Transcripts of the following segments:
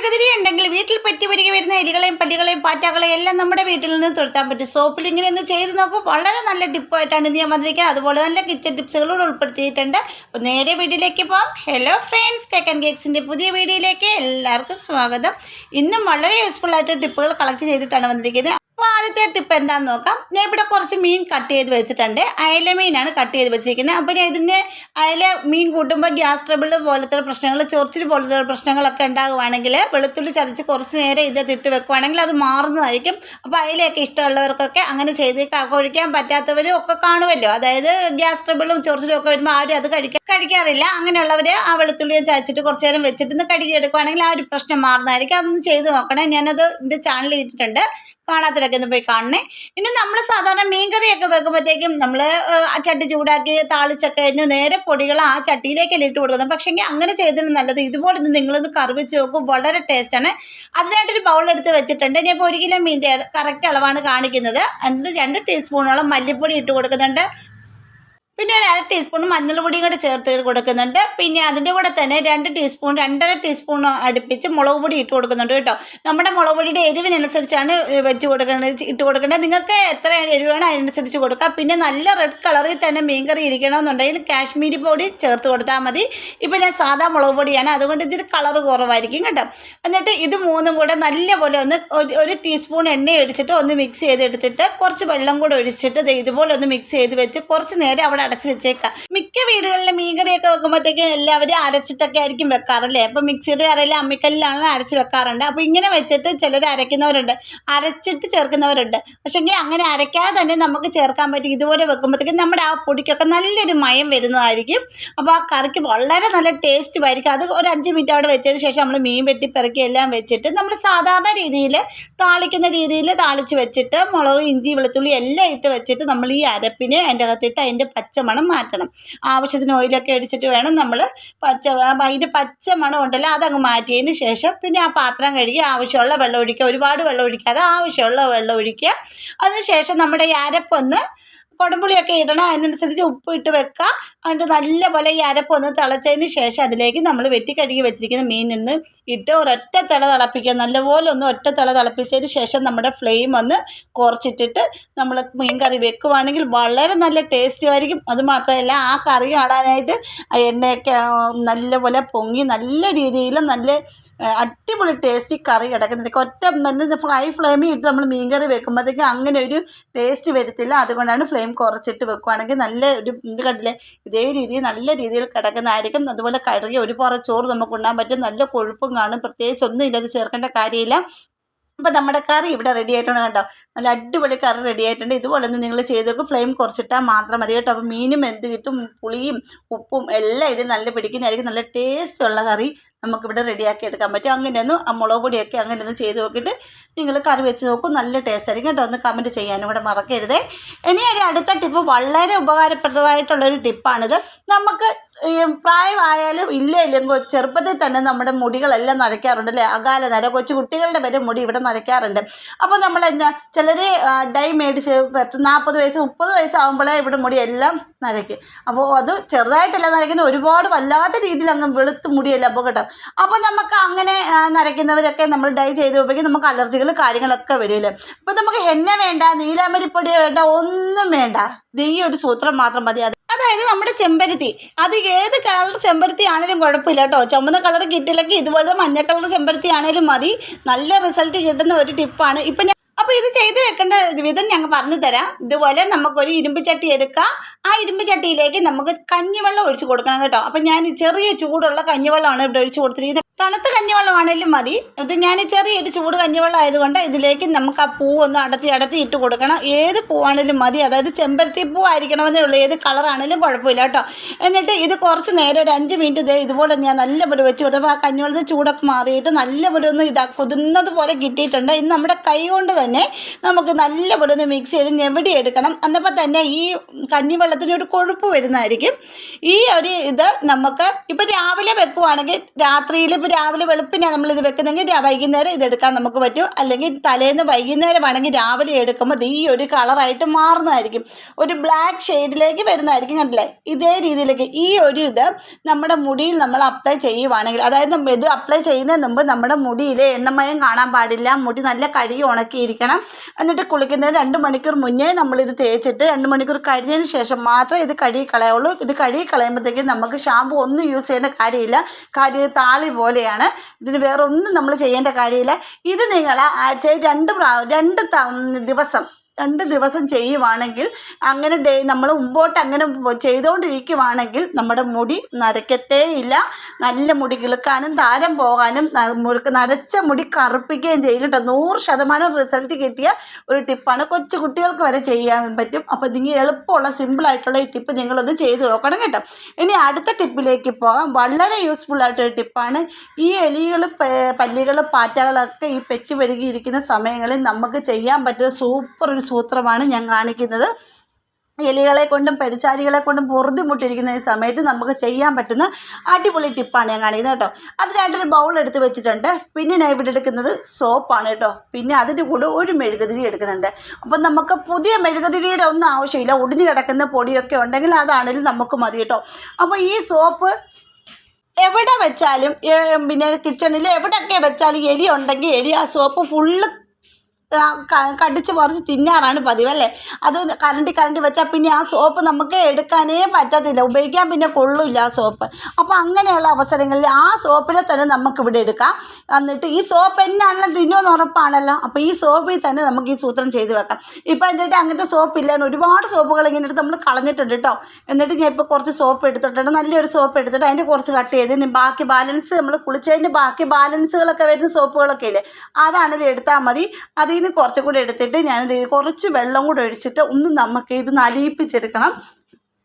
മെഴുകുതിരി ഉണ്ടെങ്കിൽ വീട്ടിൽ പറ്റി വരിക വരുന്ന എലികളെയും പല്ലികളെയും പാറ്റകളെയും എല്ലാം നമ്മുടെ വീട്ടിൽ നിന്ന് തുരത്താൻ പറ്റും. സോപ്പിൽ ഇങ്ങനെ ഒന്ന് ചെയ്ത് നോക്കും. വളരെ നല്ല ടിപ്പായിട്ടാണ് ഇത് ഞാൻ വന്നിരിക്കുന്നത്. അതുപോലെ നല്ല കിച്ചൺ ടിപ്സുകളോട് ഉൾപ്പെടുത്തിയിട്ടുണ്ട്. അപ്പോൾ നേരെ വീട്ടിലേക്ക് പോകാം ഹലോ ഫ്രണ്ട്സ് കേക്ക് ആൻഡ് കേക്സിന്റെ പുതിയ വീഡിയോയിലേക്ക് എല്ലാവർക്കും സ്വാഗതം. ഇന്നും വളരെ യൂസ്ഫുൾ ആയിട്ട് ടിപ്പുകൾ കളക്ട് ചെയ്തിട്ടാണ് വന്നിരിക്കുന്നത്. അപ്പോൾ ആദ്യത്തെ ടിപ്പ് എന്താണെന്ന് നോക്കാം. ഞാൻ ഇവിടെ കുറച്ച് മീൻ കട്ട് ചെയ്ത് വെച്ചിട്ടുണ്ട്. അയല മീനാണ് കട്ട് ചെയ്ത് വെച്ചിരിക്കുന്നത്. അപ്പോൾ ഞാൻ ഇതിന്റെ അയല മീൻ കൂട്ടുമ്പോൾ ഗ്യാസ് ട്രബിൾ പോലത്തെ പ്രശ്നങ്ങൾ ചൊറിച്ചിൽ പോലത്തെ പ്രശ്നങ്ങളൊക്കെ ഉണ്ടാകുവാണെങ്കിൽ വെളുത്തുള്ളി ചതച്ച് കുറച്ച് നേരം ഇത് തിട്ട് വെക്കുവാണെങ്കിൽ അത് മാറുന്നതായിരിക്കും. അപ്പോൾ അയലയൊക്കെ ഇഷ്ടമുള്ളവർക്കൊക്കെ അങ്ങനെ ചെയ്ത് കഴിക്കാൻ പറ്റാത്തവരും ഒക്കെ കാണുമല്ലോ അതായത് ഗ്യാസ് ട്രബിളും ചൊറിച്ചിലും ഒക്കെ വരുമ്പോൾ ആരും അത് കഴിക്കാൻ കഴിക്കാറില്ല. അങ്ങനെയുള്ളവർ ആ വെളുത്തുള്ളിയും ചതച്ചിട്ട് കുറച്ച് നേരം വെച്ചിട്ട് കഴുകി എടുക്കുവാണെങ്കിൽ ആ ഒരു പ്രശ്നം മാറുന്നതായിരിക്കും. അതൊന്ന് ചെയ്ത് നോക്കണേ. ഞാനത് എന്റെ ചാനലിൽ ഇട്ടിട്ടുണ്ട്. കാണാത്തവരൊക്കെ ഒന്ന് പോയി കാണണേ. ഇനി നമ്മൾ സാധാരണ മീൻകറിയൊക്കെ വെക്കുമ്പോഴത്തേക്കും നമ്മൾ ചട്ടി ചൂടാക്കി താളിച്ചൊക്കെ അതിന് നേരെ പൊടികൾ ആ ചട്ടിയിലേക്കല്ലേ ഇട്ട് കൊടുക്കുന്നത്. പക്ഷേങ്കിൽ അങ്ങനെ ചെയ്തതിന് നല്ലത് ഇതുപോലെ ഒന്ന് നിങ്ങളൊന്ന് കറി നോക്കും വളരെ ടേസ്റ്റാണ് അതിനായിട്ടൊരു ബൗൾ എടുത്ത് വെച്ചിട്ടുണ്ട്. ഞാൻ ഇപ്പോൾ ഒരു കിലോ മീന്റെ കറക്റ്റ് അളവാണ് കാണിക്കുന്നത്. രണ്ട് ടീസ്പൂണോളം മല്ലിപ്പൊടി ഇട്ട് കൊടുക്കുന്നുണ്ട്. പിന്നെ ഒരു അര ടീസ്പൂൺ മഞ്ഞൾപ്പൊടിയും കൂടെ ചേർത്ത് കൊടുക്കുന്നുണ്ട്. പിന്നെ അതിന്റെ കൂടെ തന്നെ രണ്ട് ടീസ്പൂൺ രണ്ടര ടീസ്പൂൺ അടുപ്പിച്ച് മുളക് പൊടി ഇട്ട് കൊടുക്കുന്നുണ്ട് കേട്ടോ. നമ്മുടെ മുളക് പൊടിയുടെ എരിവിനനുസരിച്ചാണ് വെച്ച് കൊടുക്കേണ്ടത് ഇട്ട് കൊടുക്കേണ്ടത് നിങ്ങൾക്ക് എത്ര എരിവാണ് അതിനനുസരിച്ച് കൊടുക്കാം. പിന്നെ നല്ല റെഡ് കളറിൽ തന്നെ മീൻ കറി ഇരിക്കണമെന്നുണ്ടെങ്കിൽ കാശ്മീരി പൊടി ചേർത്ത് കൊടുത്താൽ മതി. ഇപ്പോൾ ഞാൻ സാധാ മുളക് പൊടിയാണ്. അതുകൊണ്ട് ഇതിൽ കളർ കുറവായിരിക്കും കേട്ടോ. എന്നിട്ട് ഇത് മൂന്നും കൂടെ നല്ലപോലെ ഒന്ന് ഒരു- ടീസ്പൂൺ എണ്ണ ഒഴിച്ചിട്ട് ഒന്ന് മിക്സ് ചെയ്തെടുത്തിട്ട് കുറച്ച് വെള്ളം കൂടെ ഒഴിച്ചിട്ട് ഇതുപോലെ ഒന്ന് മിക്സ് ചെയ്ത് വെച്ച് കുറച്ച് നേരം അവിടെ അടച്ച് വെച്ചേക്കാം. മിക്ക വീടുകളിലും മീൻകറിയൊക്കെ വെക്കുമ്പോഴത്തേക്കും എല്ലാവരും അരച്ചിട്ടൊക്കെ ആയിരിക്കും വെക്കാറല്ലേ? അപ്പോൾ മിക്സിയുടെ അരയിൽ അമ്മിക്കല്ലിലാണ് അരച്ച് വെക്കാറുണ്ട്. അപ്പോൾ ഇങ്ങനെ വെച്ചിട്ട് ചിലർ അരയ്ക്കുന്നവരുണ്ട്. അരച്ചിട്ട് ചേർക്കുന്നവരുണ്ട്. പക്ഷേങ്കിൽ അങ്ങനെ അരയ്ക്കാതെ തന്നെ നമുക്ക് ചേർക്കാൻ പറ്റും. ഇതുപോലെ വെക്കുമ്പോഴത്തേക്കും നമ്മുടെ ആ പൊടിക്കൊക്കെ നല്ലൊരു മയം വരുന്നതായിരിക്കും. അപ്പോൾ ആ കറിക്ക് വളരെ നല്ല ടേസ്റ്റും ആയിരിക്കും അത് ഒരു അഞ്ച് മിനിറ്റ് അവിടെ വെച്ചതിന് ശേഷം നമ്മൾ മീൻ വെട്ടി പെറുക്കി എല്ലാം വെച്ചിട്ട് നമ്മൾ സാധാരണ രീതിയിൽ താളിക്കുന്ന രീതിയിൽ താളിച്ച് വെച്ചിട്ട് മുളക് ഇഞ്ചി വെളുത്തുള്ളി എല്ലാം ഇട്ട് വെച്ചിട്ട് നമ്മൾ ഈ അരപ്പിനെ അതിന്റെ അകത്തിട്ട് അതിന്റെ പച്ചമണം മാറ്റണം. ആവശ്യത്തിന് ഓയിലൊക്കെ അടിച്ചിട്ട് വേണം നമ്മൾ പച്ച അതിന്റെ പച്ച മണം ഉണ്ടല്ലോ അതങ്ങ് മാറ്റിയതിന് ശേഷം പിന്നെ ആ പാത്രം കഴുകി ആവശ്യമുള്ള വെള്ളം ഒഴിക്കുക. ഒരുപാട് വെള്ളം ഒഴിക്കാതെ ആവശ്യമുള്ള വെള്ളം ഒഴിക്കുക. അതിനുശേഷം നമ്മുടെ ഈ അരപ്പൊന്ന് കുടംപുളിയൊക്കെ ഇടണം. അതിനനുസരിച്ച് ഉപ്പ് ഇട്ട് വെക്കുക അതുകൊണ്ട് നല്ലപോലെ ഈ അരപ്പൊന്ന് തിളച്ചതിന് ശേഷം അതിലേക്ക് നമ്മൾ വെട്ടി കഴുകി വെച്ചിരിക്കുന്ന മീനിന്ന് ഇട്ട് ഒരൊറ്റ തിള തിളപ്പിക്കുക. നല്ലപോലെ ഒന്ന് ഒറ്റ തിള തിളപ്പിച്ചതിന് ശേഷം നമ്മുടെ ഫ്ലെയിം ഒന്ന് കുറച്ചിട്ടിട്ട് നമ്മൾ മീൻ കറി വെക്കുവാണെങ്കിൽ വളരെ നല്ല ടേസ്റ്റുമായിരിക്കും ആയിരിക്കും. അത് ആ കറി ആടാനായിട്ട് ആ എണ്ണയൊക്കെ നല്ലപോലെ പൊങ്ങി നല്ല രീതിയിൽ നല്ല അടിപൊളി ടേസ്റ്റി കറി കിടക്കുന്നുണ്ട്. ഒറ്റ നല്ല ഫ്രൈ ഫ്ലെയിമിൽ ഇട്ട് നമ്മൾ മീൻ കറി വെക്കുമ്പോഴത്തേക്കും അങ്ങനെ ഒരു ടേസ്റ്റ് വരത്തില്ല. അതുകൊണ്ടാണ് ഫ്ലെയിം കുറച്ചിട്ട് വെക്കുവാണെങ്കിൽ നല്ല ഒരു ഇത് കണ്ടില്ലേ? ഇതേ രീതിയിൽ നല്ല രീതിയിൽ കിടക്കുന്നതായിരിക്കും. അതുപോലെ കറി ഒരു പുറ ചോറ് നമുക്ക് ഉണ്ണാൻ പറ്റും. നല്ല കൊഴുപ്പും കാണും. പ്രത്യേകിച്ച് ഒന്നും ഇല്ലാതെ ചേർക്കേണ്ട കാര്യമില്ല. അപ്പോൾ നമ്മുടെ കറി ഇവിടെ റെഡി ആയിട്ടുണ്ട് കേട്ടോ നല്ല അടിപൊളി കറി റെഡി ആയിട്ടുണ്ട്. ഇതുപോലെ ഒന്ന് നിങ്ങൾ ചെയ്ത് നോക്കും. ഫ്ലെയിം കുറച്ചിട്ടാൽ മാത്രം മതി കേട്ടോ. അപ്പോൾ മീനും എന്ത് കിട്ടും? പുളിയും ഉപ്പും എല്ലാം ഇതിൽ നല്ല പിടിക്കുന്നതായിരിക്കും. നല്ല ടേസ്റ്റ് ഉള്ള കറി. നമുക്കിവിടെ റെഡിയാക്കി എടുക്കാൻ പറ്റും. അങ്ങനെയൊന്നും മുളക് പൊടിയൊക്കെ അങ്ങനെയൊന്നും ചെയ്ത് നോക്കിയിട്ട് നിങ്ങൾ കറി വെച്ച് നോക്കും. നല്ല ടേസ്റ്റ് ആയിരിക്കും കേട്ടോ. ഒന്ന് കമന്റ് ചെയ്യാനും കൂടെ മറക്കരുതേ. ഇനി ഒരു അടുത്ത ടിപ്പ് വളരെ ഉപകാരപ്രദമായിട്ടുള്ളൊരു ടിപ്പാണിത് നമുക്ക് പ്രായമായാലും ഇല്ല ചെറുപ്പത്തിൽ തന്നെ നമ്മുടെ മുടികളെല്ലാം നരയ്ക്കാറുണ്ട് അല്ലേ? അകാല നര കൊച്ചു കുട്ടികളുടെ വരെ മുടി ഇവിടെ നരയ്ക്കാറുണ്ട് അപ്പോൾ നമ്മൾ എന്താ ചിലർ ഡൈ മേടിച്ച് നാൽപ്പത് വയസ്സ് മുപ്പത് വയസ്സാകുമ്പോഴേ ഇവിടെ മുടി എല്ലാം നരയ്ക്കും അപ്പോൾ അത് ചെറുതായിട്ടല്ല നരയ്ക്കുന്നത് ഒരുപാട് വല്ലാത്ത രീതിയിൽ അങ്ങ് വെളുത്ത് മുടിയല്ല അപ്പോൾ കേട്ടോ. അപ്പോൾ നമുക്ക് അങ്ങനെ നരയ്ക്കുന്നവരൊക്കെ നമ്മൾ ഡൈ ചെയ്ത് പോകുമ്പോൾ നമുക്ക് അലർജികൾ കാര്യങ്ങളൊക്കെ വരുമല്ലോ അപ്പോൾ നമുക്ക് ഹെന്ന വേണ്ട നീലാമരിപ്പൊടി വേണ്ട ഒന്നും വേണ്ട. ഈ ഒരു സൂത്രം മാത്രം മതി. അത് അതായത് നമ്മുടെ ചെമ്പരത്തി. അത് ഏത് കളർ ചെമ്പരത്തി ആണെങ്കിലും കുഴപ്പമില്ല കേട്ടോ. ചുമന്ന കളർ കിറ്റിലൊക്കെ ഇതുപോലത്തെ മഞ്ഞ കളർ ചെമ്പരത്തി ആണെങ്കിലും മതി. നല്ല റിസൾട്ട് കിട്ടുന്ന ഒരു ടിപ്പാണ്. ഇപ്പൊ അപ്പോൾ ഇത് ചെയ്ത് വെക്കേണ്ട വിധം ഞങ്ങൾ പറഞ്ഞു തരാം. ഇതുപോലെ നമുക്കൊരു ഇരുമ്പ് ചട്ടി എടുക്കാം. ആ ഇരുമ്പ് ചട്ടിയിലേക്ക് നമുക്ക് കഞ്ഞിവെള്ളം ഒഴിച്ച് കൊടുക്കണം കേട്ടോ. അപ്പം ഞാൻ ചെറിയ ചൂടുള്ള കഞ്ഞിവെള്ളമാണ് ഇവിടെ ഒഴിച്ച് കൊടുത്തിരിക്കുന്നത്. തണുത്ത കഞ്ഞിവെള്ളമാണെങ്കിലും മതി. ഇത് ഞാൻ ചെറിയൊരു ചൂട് കഞ്ഞിവെള്ളം ആയതുകൊണ്ട് ഇതിലേക്ക് നമുക്ക് ആ പൂ ഒന്ന് അടത്തി അടത്തി ഇട്ട് കൊടുക്കണം. ഏത് പൂവാണെങ്കിലും മതി. അതായത് ചെമ്പരത്തി പൂ ആയിരിക്കണമെന്നേ ഉള്ളൂ. ഏത് കളറാണെങ്കിലും കുഴപ്പമില്ല കേട്ടോ. എന്നിട്ട് ഇത് കുറച്ച് നേരം ഒരു അഞ്ച് മിനിറ്റ് ഇതേ ഇതുപോലെ ഞാൻ നല്ലപോലെ വെച്ച് കൊടുത്തപ്പോൾ ആ കഞ്ഞിവെള്ളത്തിൽ ചൂടൊക്കെ മാറിയിട്ട് നല്ലപോലെ ഒന്ന് ഇതാ കുതിർന്നത് പോലെ കിട്ടിയിട്ടുണ്ട്. ഇന്ന് നമ്മുടെ കൈ കൊണ്ട് തന്നെ നമുക്ക് നല്ലപോലെ ഒന്ന് മിക്സ് ചെയ്ത് ഞെവിടി എടുക്കണം. എന്നപ്പോൾ തന്നെ ഈ കഞ്ഞിവെള്ളത്തിന് ഒരു കൊഴുപ്പ് വരുന്നതായിരിക്കും. ഈ ഒരു ഇത് നമുക്ക് ഇപ്പോൾ രാവിലെ വെക്കുവാണെങ്കിൽ രാത്രിയിൽ രാവിലെ വെളുപ്പിനെ നമ്മളിത് വെക്കുന്നെങ്കിൽ രാ- വൈകുന്നേരം ഇതെടുക്കാൻ നമുക്ക് പറ്റും. അല്ലെങ്കിൽ തലേന്ന് വൈകുന്നേരം വൈകുന്നേരമാണെങ്കിൽ രാവിലെ എടുക്കുമ്പോൾ ഇത് ഈ ഒരു കളറായിട്ട് മാറുന്നതായിരിക്കും. ഒരു ബ്ലാക്ക് ഷെയ്ഡിലേക്ക് വരുന്നതായിരിക്കും കണ്ടില്ലേ? ഇതേ രീതിയിലേക്ക് ഈ ഒരു ഇത് നമ്മുടെ മുടിയിൽ നമ്മൾ അപ്ലൈ ചെയ്യുവാണെങ്കിൽ അതായത് ഇത് അപ്ലൈ ചെയ്യുന്നതിന് മുമ്പ് നമ്മുടെ മുടിയിൽ എണ്ണമയം കാണാൻ പാടില്ല. മുടി നല്ല കഴുകി ഉണക്കിയിരിക്കണം. എന്നിട്ട് കുളിക്കുന്നതിന് രണ്ട് മണിക്കൂർ മുന്നേ നമ്മളിത് തേച്ചിട്ട് രണ്ട് മണിക്കൂർ കഴിഞ്ഞതിന് ശേഷം മാത്രമേ ഇത് കഴുകി കളയുള്ളൂ. ഇത് കഴുകി കളയുമ്പോഴത്തേക്കും നമുക്ക് ഷാമ്പു ഒന്നും യൂസ് ചെയ്യേണ്ട കാര്യമില്ല. കാര്യം താളി താളി പോലെയാണ് ഇതിന് വേറെ ഒന്നും നമ്മൾ ചെയ്യേണ്ട കാര്യമില്ല. ഇത് നിങ്ങൾ ആഴ്ചയിൽ രണ്ട് പ്രാ രണ്ട് ദിവസം രണ്ട് ദിവസം ചെയ്യുവാണെങ്കിൽ അങ്ങനെ ഡേ നമ്മൾ മുമ്പോട്ട് അങ്ങനെ ചെയ്തുകൊണ്ടിരിക്കുവാണെങ്കിൽ നമ്മുടെ മുടി നരയ്ക്കത്തേ ഇല്ല നല്ല മുടി കിളുക്കാനും താരം പോകാനും നരച്ച മുടി കറുപ്പിക്കുകയും ചെയ്യും കേട്ടോ. നൂറ് ശതമാനം റിസൾട്ട് കിട്ടിയ ഒരു ടിപ്പാണ് കൊച്ചു കുട്ടികൾക്ക് വരെ ചെയ്യാൻ പറ്റും. അപ്പോൾ നിങ്ങൾ എളുപ്പമുള്ള സിമ്പിളായിട്ടുള്ള ഈ ടിപ്പ് നിങ്ങളൊന്ന് ചെയ്ത് നോക്കണം കേട്ടോ. ഇനി അടുത്ത ടിപ്പിലേക്ക് പോകാം. വളരെ യൂസ്ഫുൾ ആയിട്ടൊരു ടിപ്പാണ്. ഈ എലികൾ പല്ലികൾ പാറ്റകളൊക്കെ ഈ പെറ്റി വരികയിരിക്കുന്ന സമയങ്ങളിൽ നമുക്ക് ചെയ്യാൻ പറ്റുന്ന സൂപ്പർ ഒരു സൂത്രമാണ് ഞാൻ കാണിക്കുന്നത്. എലികളെ കൊണ്ടും പെരിച്ചാരികളെ കൊണ്ടും പൊറുതിമുട്ടിരിക്കുന്ന സമയത്ത് നമുക്ക് ചെയ്യാൻ പറ്റുന്ന അടിപൊളി ടിപ്പാണ് ഞാൻ കാണിക്കുന്നത് കേട്ടോ. അതിനായിട്ടൊരു ബൗൾ എടുത്ത് വെച്ചിട്ടുണ്ട്. പിന്നെ ഞാൻ ഇവിടെ എടുക്കുന്നത് സോപ്പാണ് കേട്ടോ. പിന്നെ അതിന്റെ കൂടെ ഒരു മെഴുകുതിരി എടുക്കുന്നുണ്ട്. അപ്പം നമുക്ക് പുതിയ മെഴുകുതിരിയുടെ ഒന്നും ആവശ്യമില്ല. ഒടിഞ്ഞു കിടക്കുന്ന പൊടിയൊക്കെ ഉണ്ടെങ്കിൽ അതാണെങ്കിലും നമുക്ക് മതി കേട്ടോ. അപ്പോൾ ഈ സോപ്പ് എവിടെ വെച്ചാലും പിന്നെ കിച്ചണിൽ എവിടെയൊക്കെ വെച്ചാലും എലി ഉണ്ടെങ്കിൽ എലി ആ സോപ്പ് ഫുള്ള് കടിച്ച് പറിച്ച് തിന്നാറാണ് പതിവ് അല്ലേ അത് കരണ്ടി കരണ്ടി വെച്ചാൽ പിന്നെ ആ സോപ്പ് നമുക്ക് എടുക്കാനേ പറ്റത്തില്ല. ഉപയോഗിക്കാൻ പിന്നെ കൊള്ളില്ല ആ സോപ്പ്. അപ്പോൾ അങ്ങനെയുള്ള അവസരങ്ങളിൽ ആ സോപ്പിനെ തന്നെ നമുക്ക് ഇവിടെ എടുക്കാം. എന്നിട്ട് ഈ സോപ്പ് എന്നാണെങ്കിലും തിന്നുമെന്ന് ഉറപ്പാണല്ലോ. അപ്പോൾ ഈ സോപ്പിൽ തന്നെ നമുക്ക് ഈ സൂത്രം ചെയ്ത് വെക്കാം. ഇപ്പോൾ എന്നിട്ട് അങ്ങനത്തെ സോപ്പ് ഇല്ലാന്ന് ഒരുപാട് സോപ്പുകൾ ഇങ്ങനെ എടുത്ത് നമ്മൾ കളഞ്ഞിട്ടുണ്ട് കേട്ടോ. എന്നിട്ട് ഞാൻ ഇപ്പോൾ കുറച്ച് സോപ്പ് എടുത്തിട്ടുണ്ട്. നല്ലൊരു സോപ്പ് എടുത്തിട്ട് അതിന്റെ കുറച്ച് കട്ട് ചെയ്ത് ബാക്കി ബാലൻസ് നമ്മൾ കുളിച്ചതിന്റെ ബാക്കി ബാലൻസുകളൊക്കെ വരുന്ന സോപ്പുകളൊക്കെ ഇല്ലേ? അതാണെങ്കിലും എടുത്താൽ മതി. അതിൽ നിന്ന് കുറച്ചും കൂടി എടുത്തിട്ട് ഞാനിത് കുറച്ച് വെള്ളം കൂടി ഒഴിച്ചിട്ട് ഒന്ന് നമുക്ക് ഇത് നലിയിപ്പിച്ചെടുക്കണം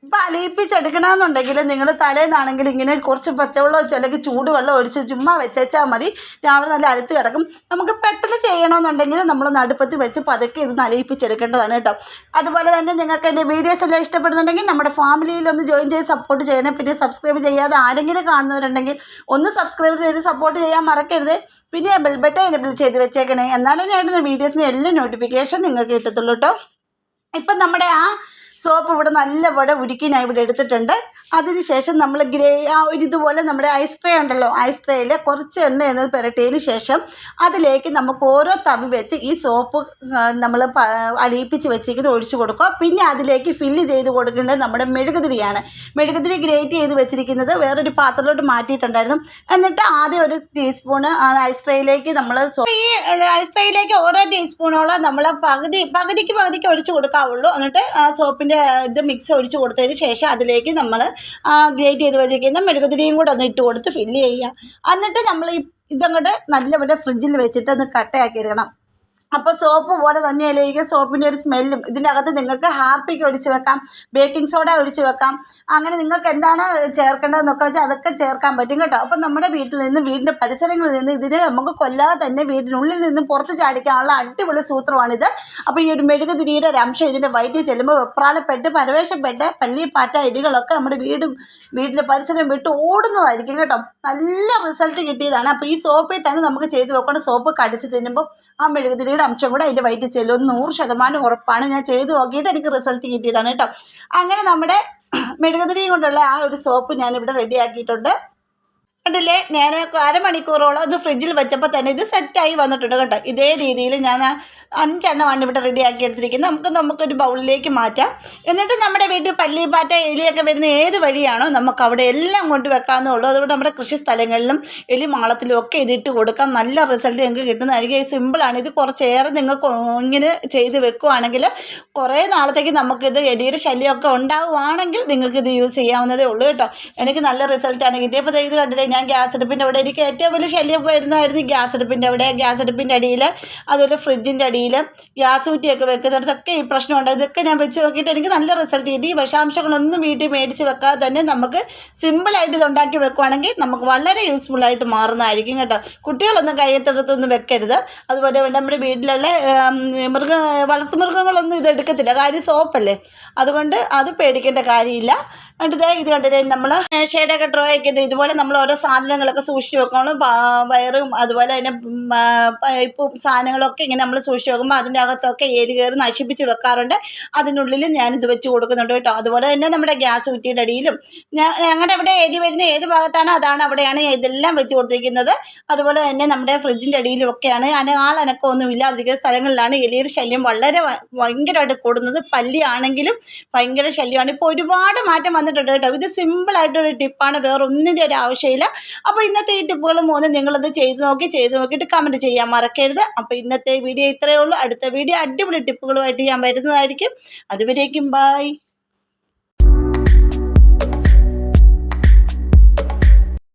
ഇപ്പം അലിയിപ്പിച്ചെടുക്കണമെന്നുണ്ടെങ്കിൽ നിങ്ങൾ തലേന്നാണെങ്കിൽ ഇങ്ങനെ കുറച്ച് പച്ചവെള്ളം വെച്ച് അല്ലെങ്കിൽ ചൂടുവെള്ളം ഒഴിച്ച് ചുമ്മാ വെച്ചേച്ചാൽ മതി. രാവിലെ നല്ല അലുത്ത് കിടക്കും. നമുക്ക് പെട്ടെന്ന് ചെയ്യണമെന്നുണ്ടെങ്കിൽ നമ്മൾ നടുപ്പത്ത് വെച്ച് പതുക്കെ ഇത് നലയിപ്പിച്ചെടുക്കേണ്ടതാണ് കേട്ടോ. അതുപോലെ തന്നെ നിങ്ങൾക്ക് എന്റെ വീഡിയോസ് എല്ലാം ഇഷ്ടപ്പെടുന്നുണ്ടെങ്കിൽ നമ്മുടെ ഫാമിലിയിൽ ഒന്ന് ജോയിൻ ചെയ്ത് സപ്പോർട്ട് ചെയ്യണം. പിന്നെ സബ്സ്ക്രൈബ് ചെയ്യാതെ ആരെങ്കിലും കാണുന്നവരുണ്ടെങ്കിൽ ഒന്ന് സബ്സ്ക്രൈബ് ചെയ്ത് സപ്പോർട്ട് ചെയ്യാൻ മറക്കരുത്. പിന്നെ ബെൽ ബട്ടൺ എനബിൾ ചെയ്ത് വെച്ചേക്കണേ. എന്നാലേ ഞാൻ ഇടുന്ന വീഡിയോസിന് എല്ലാ നോട്ടിഫിക്കേഷൻ നിങ്ങൾക്ക് കിട്ടത്തുള്ളൂ കേട്ടോ. ഇപ്പം നമ്മുടെ ആ സോപ്പ് ഇവിടെ നല്ലപോലെ ഉരുക്കി ഞാൻ ഇവിടെ എടുത്തിട്ടുണ്ട്. അതിനുശേഷം നമ്മൾ ഗ്രേ ആ ഒരു ഇതുപോലെ നമ്മുടെ ഐസ് ട്രേ ഉണ്ടല്ലോ ഐസ് ട്രേയിൽ കുറച്ച് എണ്ണ എന്ന് പുരട്ടിയതിന് ശേഷം അതിലേക്ക് നമുക്ക് ഓരോ തവി വെച്ച് ഈ സോപ്പ് നമ്മൾ അലിയിപ്പിച്ച് വെച്ചിരിക്കുന്നത് ഒഴിച്ചു കൊടുക്കുക. പിന്നെ അതിലേക്ക് ഫില്ല് ചെയ്ത് കൊടുക്കേണ്ടത് നമ്മുടെ മെഴുകുതിരിയാണ്. മെഴുകുതിരി ഗ്രേറ്റ് ചെയ്ത് വെച്ചിരിക്കുന്നത് വേറൊരു പാത്രത്തിലോട്ട് മാറ്റിയിട്ടുണ്ടായിരുന്നു. എന്നിട്ട് ആദ്യം ഒരു ടീസ്പൂണ് ഐസ് ട്രേയിലേക്ക് നമ്മൾ ഈ ഐസ് ട്രേയിലേക്ക് ഓരോ ടീസ്പൂണോളം നമ്മൾ പകുതി പകുതിക്ക് പകുതിക്ക് ഒഴിച്ചു കൊടുക്കാവുള്ളൂ. എന്നിട്ട് ആ സോപ്പിന്റെ ഇത് മിക്സ് ഒഴിച്ച് കൊടുത്തതിന് ശേഷം അതിലേക്ക് നമ്മൾ ഗ്രേറ്റ് ചെയ്ത് വെച്ചിരിക്കുന്ന മെഴുകുതിരിയും കൂടെ ഒന്ന് ഇട്ട് കൊടുത്ത് ഫില്ല് ചെയ്യുക. എന്നിട്ട് നമ്മൾ ഈ ഇതങ്ങോട്ട് നല്ലപോലെ ഫ്രിഡ്ജിൽ വെച്ചിട്ട് ഒന്ന് കട്ടയാക്കി എടുക്കണം. അപ്പോൾ സോപ്പ് പോലെ തന്നെയല്ലായിരിക്കും സോപ്പിന്റെ ഒരു സ്മെല്ലും. ഇതിന്റെ അകത്ത് നിങ്ങൾക്ക് ഹാർപ്പിക്ക് ഒഴിച്ചു വെക്കാം ബേക്കിംഗ് സോഡ ഒഴിച്ചു വെക്കാം. അങ്ങനെ നിങ്ങൾക്ക് എന്താണ് ചേർക്കേണ്ടതെന്നൊക്കെ വെച്ചാൽ അതൊക്കെ ചേർക്കാൻ പറ്റും കേട്ടോ. അപ്പം നമ്മുടെ വീട്ടിൽ നിന്ന് വീടിന്റെ പരിസരങ്ങളിൽ നിന്ന് ഇതിന് നമുക്ക് കൊല്ലാതെ തന്നെ വീടിനുള്ളിൽ നിന്ന് പുറത്ത് ചാടിക്കാനുള്ള അടിപൊളി സൂത്രമാണിത്. അപ്പോൾ ഈ ഒരു മെഴുകുതിരിയുടെ ഒരു അംശം ഇതിന്റെ വയറ്റിൽ ചെല്ലുമ്പോൾ വെപ്രാളപ്പെട്ട് പരവേശപ്പെട്ട് പള്ളിപ്പാറ്റ പാറ്റ ഇടികളൊക്കെ നമ്മുടെ വീടും വീടിന്റെ പരിസരം വിട്ട് ഓടുന്നതായിരിക്കും കേട്ടോ. നല്ല റിസൾട്ട് കിട്ടിയതാണ്. അപ്പോൾ ഈ സോപ്പിൽ തന്നെ നമുക്ക് ചെയ്ത് വെക്കണം. സോപ്പ് കടിച്ച് തിന്നുമ്പോൾ ആ മെഴുകുതിരിയുടെ അംശം കൂടെ അതിന്റെ വയറ്റിൽ ചെല്ലും. നൂറ് ശതമാനം ഉറപ്പാണ്. ഞാൻ ചെയ്ത് നോക്കിയിട്ട് എനിക്ക് റിസൾട്ട് കിട്ടിയതാണ് കേട്ടോ. അങ്ങനെ നമ്മുടെ മെഴുകുതിരി കൊണ്ടുള്ള ആ ഒരു സോപ്പ് ഞാനിവിടെ റെഡിയാക്കിയിട്ടുണ്ട് കണ്ടില്ലേ ഞാൻ അരമണിക്കൂറോളം ഇത് ഫ്രിഡ്ജിൽ വെച്ചപ്പോൾ തന്നെ ഇത് സെറ്റായി വന്നിട്ടുണ്ട് കേട്ടോ. ഇതേ രീതിയിൽ ഞാൻ അഞ്ചെണ്ണമാണ് ഇവിടെ റെഡിയാക്കി എടുത്തിരിക്കുന്നത്. നമുക്ക് നമുക്കൊരു ബൗളിലേക്ക് മാറ്റാം. എന്നിട്ട് നമ്മുടെ വീട്ടിൽ പല്ലി പാറ്റ എലിയൊക്കെ വരുന്ന ഏത് വഴിയാണോ നമുക്ക് അവിടെ എല്ലാം കൊണ്ട് വെക്കാമെന്നുള്ളൂ അതുകൊണ്ട് നമ്മുടെ കൃഷി സ്ഥലങ്ങളിലും എലി മാളത്തിലും ഒക്കെ ഇതിട്ട് കൊടുക്കാം. നല്ല റിസൾട്ട് നിങ്ങൾക്ക് കിട്ടുന്നതായിരിക്കും. സിമ്പിളാണ് ഇത് കുറച്ചേറെ നിങ്ങൾക്ക് ഇങ്ങനെ ചെയ്ത് വെക്കുവാണെങ്കിൽ കുറേ നാളത്തേക്ക് നമുക്കിത് എലിയുടെ ശല്യമൊക്കെ ഉണ്ടാകുവാണെങ്കിൽ നിങ്ങൾക്ക് ഇത് യൂസ് ചെയ്യാവുന്നതേ ഉള്ളൂ കേട്ടോ. എനിക്ക് നല്ല റിസൾട്ടാണ് കിട്ടിയപ്പോൾ ഇത് കണ്ടില്ലേ? ഞാൻ ഗ്യാസ് അടുപ്പിന്റെ അവിടെ എനിക്ക് ഏറ്റവും വലിയ ശല്യം വരുന്നതായിരുന്നു ഈ ഗ്യാസ് അടുപ്പിന്റെ അവിടെ. ഗ്യാസ് അടുപ്പിന്റെ അടിയിൽ അതുപോലെ ഫ്രിഡ്ജിന്റെ അടിയിൽ ഗ്യാസ് ഊറ്റിയൊക്കെ വെക്കുന്നിടത്തൊക്കെ ഈ പ്രശ്നമുണ്ട് ഇതൊക്കെ ഞാൻ വെച്ച് നോക്കിയിട്ട് എനിക്ക് നല്ല റിസൾട്ട് കിട്ടി. ഈ വിഷാംശങ്ങളൊന്നും വീട്ടിൽ മേടിച്ച് വെക്കാതെ തന്നെ നമുക്ക് സിമ്പിളായിട്ട് ഇത് ഉണ്ടാക്കി വെക്കുവാണെങ്കിൽ നമുക്ക് വളരെ യൂസ്ഫുള്ളായിട്ട് മാറുന്നതായിരിക്കും കേട്ടോ. കുട്ടികളൊന്നും കയ്യത്തെടുത്തൊന്നും വെക്കരുത്. അതുപോലെ നമ്മുടെ വീട്ടിലുള്ള മൃഗ വളർത്തുമൃഗങ്ങളൊന്നും ഇത് എടുക്കത്തില്ല കാര്യം സോപ്പല്ലേ? അതുകൊണ്ട് അത് പേടിക്കേണ്ട കാര്യമില്ല. എന്നിട്ട് ഇത് കണ്ടില്ലേ നമ്മൾ ഷെയ്ഡൊക്കെ ഡ്രോ ആക്കിയത് ഇതുപോലെ നമ്മൾ ഓരോ സാധനങ്ങളൊക്കെ സൂക്ഷിച്ച് വെക്കണം വയറും അതുപോലെ തന്നെ പൈപ്പും സാധനങ്ങളൊക്കെ ഇങ്ങനെ നമ്മൾ സൂക്ഷിച്ച് വെക്കുമ്പോൾ അതിന്റെ അകത്തൊക്കെ ഏരി കയറി നശിപ്പിച്ച് വെക്കാറുണ്ട്. അതിനുള്ളിൽ ഞാൻ ഇത് വെച്ച് കൊടുക്കുന്നുണ്ട് കേട്ടോ. അതുപോലെ തന്നെ നമ്മുടെ ഗ്യാസ് കുറ്റിയുടെ അടിയിലും ഞങ്ങളുടെ ഇവിടെ ഏരി വരുന്ന ഏത് ഭാഗത്താണ് അതാണ് അവിടെയാണ് ഇതെല്ലാം വെച്ച് കൊടുത്തിരിക്കുന്നത്. അതുപോലെ തന്നെ നമ്മുടെ ഫ്രിഡ്ജിന്റെ അടിയിലും ഒക്കെയാണ്. അതിന് ആളനക്കമൊന്നും ഇല്ലാതിരിക്കുന്ന സ്ഥലങ്ങളിലാണ് എലിയുടെ ശല്യം വളരെ ഭയങ്കരമായിട്ട് കൂടുന്നത്. പല്ലിയാണെങ്കിലും ഭയങ്കര ശല്യമാണ്. ഇപ്പോൾ ഒരുപാട് മാറ്റം വന്നിട്ടുണ്ട് കേട്ടോ. ഇത് സിമ്പിളായിട്ടൊരു ടിപ്പാണ് വേറെ ഒന്നിന്റെ ഒരു ആവശ്യമില്ല. അപ്പോൾ ഇന്നത്തെ ഈ ടിപ്പുകൾ മൂന്ന് നിങ്ങളത് ചെയ്ത് നോക്കി ചെയ്ത് നോക്കിയിട്ട് കമന്റ് ചെയ്യാൻ മറക്കരുത്. അപ്പോൾ ഇന്നത്തെ വീഡിയോ ഇത്രയേ ഉള്ളൂ. അടുത്ത വീഡിയോ അടിപൊളി ടിപ്പുകളുമായിട്ട് ഞാൻ വരുന്നതായിരിക്കും. അതുവരേക്കും ബായ്